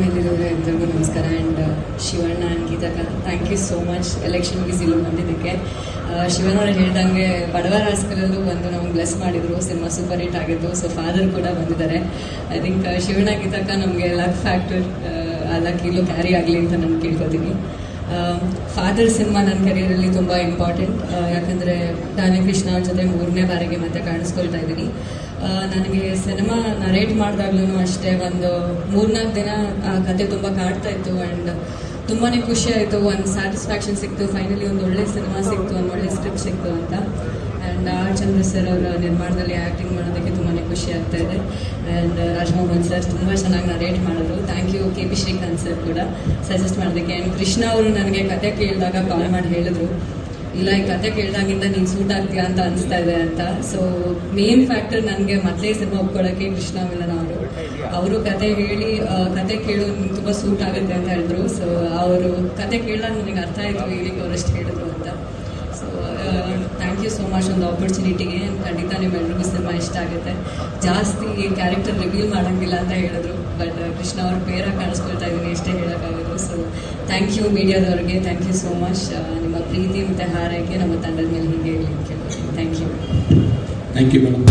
ಮೇಲಿರೋರು ಎಲ್ರಿಗೂ ನಮಸ್ಕಾರ and Shivanna and thank you so much election Silu ಬಂದಿದ್ದಕ್ಕೆ. ಶಿವಣ್ಣ ಹೇಳ್ದಂಗೆ ಬಡವರ ಹಾಸ್ಕಲಲ್ಲೂ ಬಂದು ನಮ್ಗೆ ಬ್ಲೆಸ್ ಮಾಡಿದ್ರು. ಸಿನಿಮಾ ಸೂಪರ್ ಹಿಟ್ ಆಗಿದ್ದು. ಸೊ ಫಾದರ್ ಕೂಡ ಬಂದಿದ್ದಾರೆ. ಐ ಥಿಂಕ್ ಶಿವಣ್ಣ ಗೀತಕ್ಕ ನಮಗೆ ಲಕ್ ಫ್ಯಾಕ್ಟರ್ ಆ ಲಕ್ ಇಲ್ಲೂ ಕ್ಯಾರಿ ಆಗಲಿ ಅಂತ ನಾನು ಕೇಳ್ಕೊತೀನಿ. ಫಾದರ್ ಸಿನಿಮಾ ನನ್ನ ಕೆರಿಯರಲ್ಲಿ ತುಂಬ ಇಂಪಾರ್ಟೆಂಟ್ ಯಾಕಂದರೆ ನಾನು ಕೃಷ್ಣ ಅವ್ರ ಜೊತೆ ಮೂರನೇ ಬಾರಿಗೆ ಮತ್ತೆ ಕಾಣಿಸ್ಕೊಳ್ತಾ ಇದ್ದೀನಿ. ನನಗೆ ಸಿನಿಮಾ ನರೇಟ್ ಮಾಡಿದಾಗ್ಲೂ ಅಷ್ಟೇ ಒಂದು ಮೂರ್ನಾಲ್ಕು ದಿನ ಆ ಕತೆ ತುಂಬ ಕಾಡ್ತಾ ಇತ್ತು ಆ್ಯಂಡ್ ತುಂಬಾ ಖುಷಿ ಆಯಿತು. ಒಂದು ಸ್ಯಾಟಿಸ್ಫ್ಯಾಕ್ಷನ್ ಸಿಕ್ತು. ಫೈನಲಿ ಒಂದು ಒಳ್ಳೆ ಸಿನಿಮಾ ಸಿಕ್ತು, ಒಂದು ಒಳ್ಳೆ ಸ್ಕ್ರಿಪ್ಟ್ ಸಿಕ್ತು ಅಂತ. ಆ್ಯಂಡ್ ಆರ್ ಚಂದ್ರ ಸರ್ ಅವರ ನಿರ್ಮಾಣದಲ್ಲಿ ಆ್ಯಕ್ಟಿಂಗ್ ಮಾಡೋದಕ್ಕೆ ತುಂಬಾ ಖುಷಿ ಆಗ್ತಾ ಇದೆ. ಆ್ಯಂಡ್ ರಾಜಮೋಹನ್ ಸರ್ ತುಂಬ ಚೆನ್ನಾಗಿ ನರೇಟ್ ಮಾಡೋದು thank you K P Srikanth sir ಕೂಡ ಸಜೆಸ್ಟ್ ಮಾಡೋದಕ್ಕೆ ಆ್ಯಂಡ್ ಕೃಷ್ಣ ಅವರು ನನಗೆ ಕತೆ ಕೇಳಿದಾಗ ಕಾಲ್ ಮಾಡಿ ಹೇಳಿದ್ರು. ಇಲ್ಲ, ಈ ಕತೆ ಕೇಳಿದಾಗಿಂದ ನೀನು ಸೂಟ್ ಆಗ್ತೀಯಾ ಅಂತ ಅನಿಸ್ತಾ ಇದೆ ಅಂತ. ಸೊ ಮೇನ್ ಫ್ಯಾಕ್ಟರ್ ನನಗೆ ಮೊದಲೇ ಸಿನಿಮಾ ಒಪ್ಕೊಳ್ಳೋಕ್ಕೆ ಕೃಷ್ಣ ಮಿಲನ್ ಅವರು. ಅವರು ಕತೆ ಹೇಳಿ ಕತೆ ಕೇಳು ತುಂಬ ಸೂಟ್ ಆಗುತ್ತೆ ಅಂತ ಹೇಳಿದ್ರು. ಸೊ ಅವರು ಕತೆ ಕೇಳಿದಾಗ ನನಗೆ ಅರ್ಥ ಆಯಿತು ಇದಕ್ಕೆ ಅವರಷ್ಟು ಹೇಳಿದ್ರು ಅಂತ. ಸೊ ಒಂದು ಆಪರ್ಚುನಿಟಿಗೆ ಖಂಡಿತ ನಿಮ್ಮೆಲ್ರಿಗೂ ಸಿನಿಮಾ ಇಷ್ಟ ಆಗುತ್ತೆ. ಜಾಸ್ತಿ ಕ್ಯಾರೆಕ್ಟರ್ ರಿವೀಲ್ ಮಾಡೋಂಗಿಲ್ಲ ಅಂತ ಹೇಳಿದ್ರು ಬಟ್ ಕೃಷ್ಣ ಅವ್ರ ಪೇರ ಕಾಣಿಸ್ಕೊಳ್ತಾ ಇದ್ದೀನಿ ಎಷ್ಟೇ ಹೇಳೋಕ್ಕಾಗೋದು ಸೊ ಥ್ಯಾಂಕ್ ಯು ಮೀಡಿಯಾದವ್ರಿಗೆ ಥ್ಯಾಂಕ್ ಯು ಸೋ ಮಚ್ ನಿಮ್ಮ ಪ್ರೀತಿ ಮತ್ತು ಹಾರೈಕೆ ನಮ್ಮ ತಂಡದ ಮೇಲೆ ಹೀಗೆ ಕೇಳ್ತೀನಿ. Thank you thank you madam